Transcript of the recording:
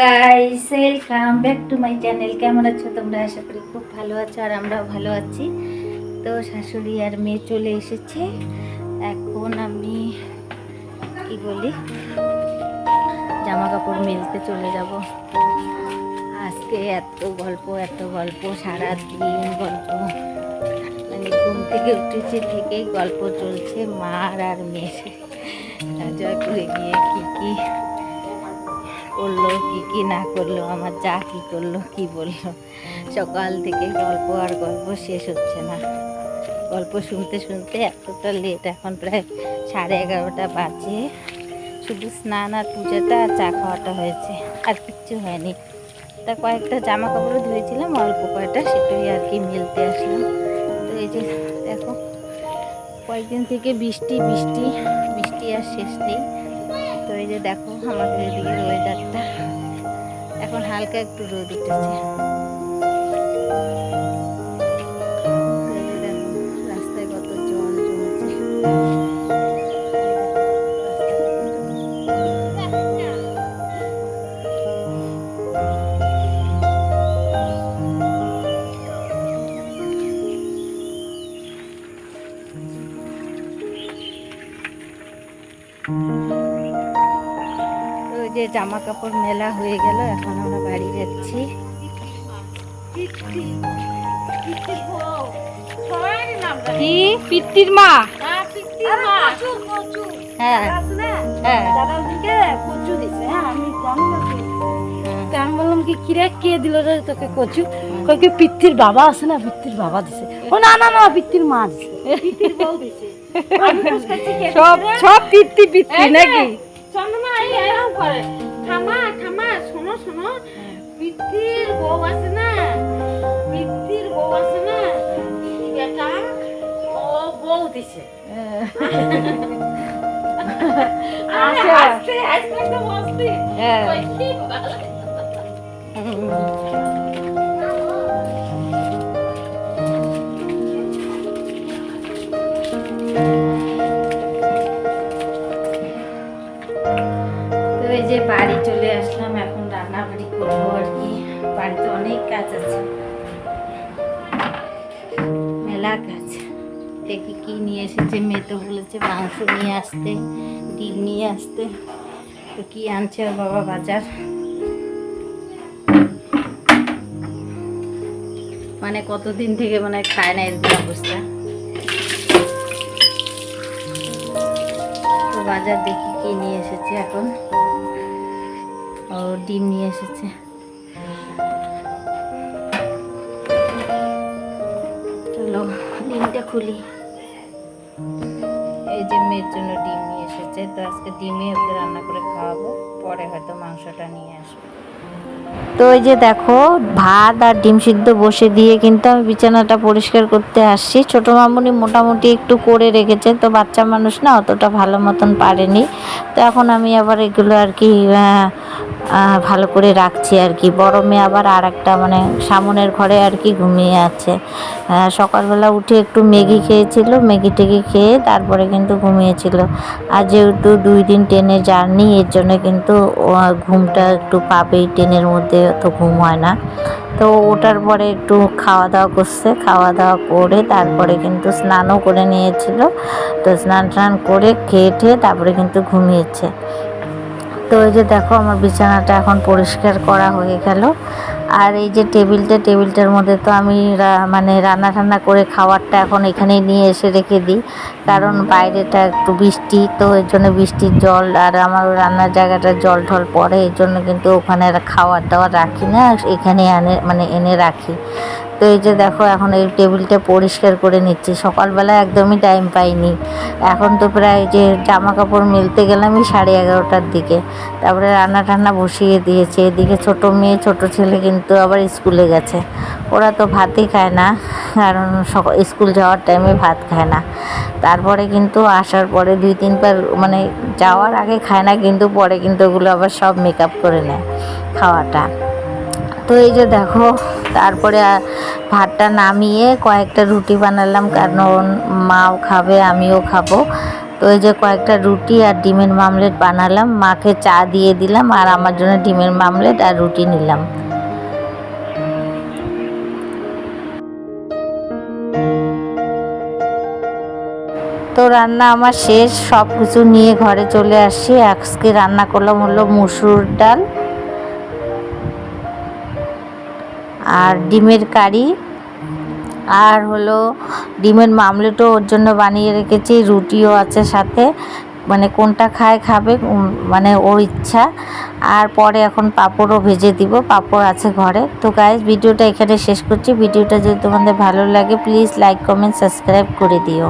Guys welcome back to my channel কেমন আছো তোমরা? আশা করি খুব ভালো আছো আর আমরাও ভালো আছি। তো শাশুড়ি আর মেয়ে চলে এসেছে। এখন আমি, কি বলি জামা কাপড় মেলতে চলে যাব। আজকে এত গল্প এত গল্প সারা দিন গল্প। মানে ঘুম থেকে উঠেছে, থেকেই গল্প চলছে, মার আর মেয়ের। জয়পুরে গিয়ে কি কি করল, কি কি না করল, আমার যা কি করল, কি বলল। সকাল থেকে গল্প আর গল্প শেষ হচ্ছে না। গল্প শুনতে শুনতে এতটা লেট এখন প্রায় সাড়ে এগারোটা বাজে। শুধু স্নান আর পূজাটা আর চা খাওয়াটা হয়েছে, আর কিচ্ছু হয়নি। তা কয়েকটা জামা কাপড়ও ধুয়েছিলাম, অল্প কয়েকটা সেটাই আর কি মেলতে আসলাম। তো এই যে দেখো, কয়েকদিন থেকে বৃষ্টি বৃষ্টি বৃষ্টি আর শেষ নেই। যে দেখো আমাদের এদিকে ওয়েদারটা এখন হালকা একটু রোদ উঠেছে। যে জামা কাপড় মেলা হয়ে গেল এখন আমরা বাড়ি যাচ্ছি। কি? পিত্তির মা? হ্যাঁ। হ্যাঁ। কচু দিছে হ্যাঁ আমি জানি না কি। আমি বললাম কি কিরে কে দিল রে তোকে কচু? পিত্তির বাবা আছে না পিত্তির বাবা দিছে। ও না না না পিত্তির মা দিছে। সব সব পিত্তি পিত্তি নাকি? এই এরকম করে থামা থামা শোনো শোনো। পিত্তির বউ আছে না? পিত্তির বউ আছে না? বেটা ও বউ দিছে। আচ্ছা। আস্তে আস্তে মস্তি হ্যাঁ। এই যে বাড়ি চলে আসলাম, এখন রান্না বাড়ি করব আর কি। বাড়িতে অনেক কাজ আছে। মেলা কাজ। দেখি কি নিয়ে এসেছে। মেয়ে তো বলেছে মাংস নিয়ে আসতে, ডিম নিয়ে আসতে। তো কি আনছে ওর বাবা বাজার? মানে কতদিন থেকে মানে খায় না এরকম অবস্থা? তো বাজার দেখি কি নিয়ে এসেছে এখন। ও ডিম নিয়ে এসেছে। চলো, ডিমটা খুলি। এই যে মেয়ের জন্য ডিম নিয়ে এসেছে, তো আজকে ডিমে ওকে রান্না করে খাওয়াবো, পরে হয়তো মাংসটা নিয়ে আসব। তো এই যে দেখো, ভাত আর ডিম সিদ্ধ বসে দিয়ে কিন্তু আমি বিছানাটা পরিষ্কার করতে আসছি। ছোটো মামুনি মোটামুটি একটু করে রেখেছে, তো বাচ্চা মানুষ না অতটা ভালো মতন পারেনি। তো এখন আমি আবার এগুলো আর কি ভালো করে রাখছি আর কি। বড় মেয়ে আবার আর একটা মানে সামনের ঘরে আর কি ঘুমিয়ে আছে। সকালবেলা উঠে একটু ম্যাগি খেয়েছিল, ম্যাগি টেগি খেয়ে তারপরে কিন্তু ঘুমিয়েছিল। আর যেহেতু দুই দিন ট্রেনে জার্নি, এর জন্য কিন্তু ঘুমটা একটু পাবেই ট্রেনের মধ্যে, অত ঘুম হয় না। তো ওটার পরে একটু খাওয়া দাওয়া করছে। খাওয়া দাওয়া করে তারপরে কিন্তু স্নানও করে নিয়েছিল। তো স্নান টান করে খেয়ে ঠেয়ে তারপরে কিন্তু ঘুমিয়েছে। তো এই যে দেখো আমার বিছানাটা এখন পরিষ্কার করা হয়ে গেল। আর এই যে টেবিলটা, টেবিলটার মধ্যে তো আমি মানে রান্না টান্না করে খাবারটা এখন এখানেই নিয়ে এসে রেখে দিই। কারণ বাইরেটা একটু বৃষ্টি, তো এর জন্য বৃষ্টির জল আর আমার রান্নার জায়গাটা জল ঢল পড়ে, এর জন্য কিন্তু ওখানে খাবার দাবার রাখি না, এখানে এনে মানে এনে রাখি। তো এই যে দেখো, এখন এই টেবিলটা পরিষ্কার করে নিচ্ছি। সকালবেলা একদমই টাইম পাইনি। এখন তো প্রায় যে জামা কাপড় মেলতে গেলামই সাড়ে এগারোটার দিকে। তারপরে রান্না টান্না বসিয়ে দিয়েছে। এদিকে ছোট মেয়ে, ছোট ছেলে কিন্তু আবার স্কুলে গেছে। ওরা তো ভাতই খায় না, কারণ সক- স্কুল যাওয়ার টাইমে ভাত খায় না। তারপরে কিন্তু আসার পরে দুই তিনবার মানে যাওয়ার আগে খায় না, কিন্তু পরে কিন্তু ওগুলো আবার সব মেকআপ করে নেয় খাওয়াটা। তো এই যে দেখো, তারপরে ভাতটা নামিয়ে কয়েকটা রুটি বানালাম, কারণ মাও খাবে, আমিও খাব। তো ওই যে কয়েকটা রুটি আর ডিমের মামলেট বানালাম, মাকে চা দিয়ে দিলাম, আর আমার জন্য ডিমের মামলেট আর রুটি নিলাম। তো রান্না আমার শেষ সব কিছু নিয়ে ঘরে চলে আসছি আজকে রান্না করলাম হলো মুসুর ডাল। আর ডিমের কারি, আর হলো ডিমের মামলেটও ওর জন্য বানিয়ে রেখেছি, রুটিও আছে সাথে। মানে কোনটা খায় খাবে মানে ওর ইচ্ছা। আর পরে এখন পাঁপড়ও ভেজে দিব, পাঁপড় আছে ঘরে। তো গাইজ ভিডিওটা এখানে শেষ করছি। ভিডিওটা যদি তোমাদের ভালো লাগে প্লিজ লাইক কমেন্ট সাবস্ক্রাইব করে দিও।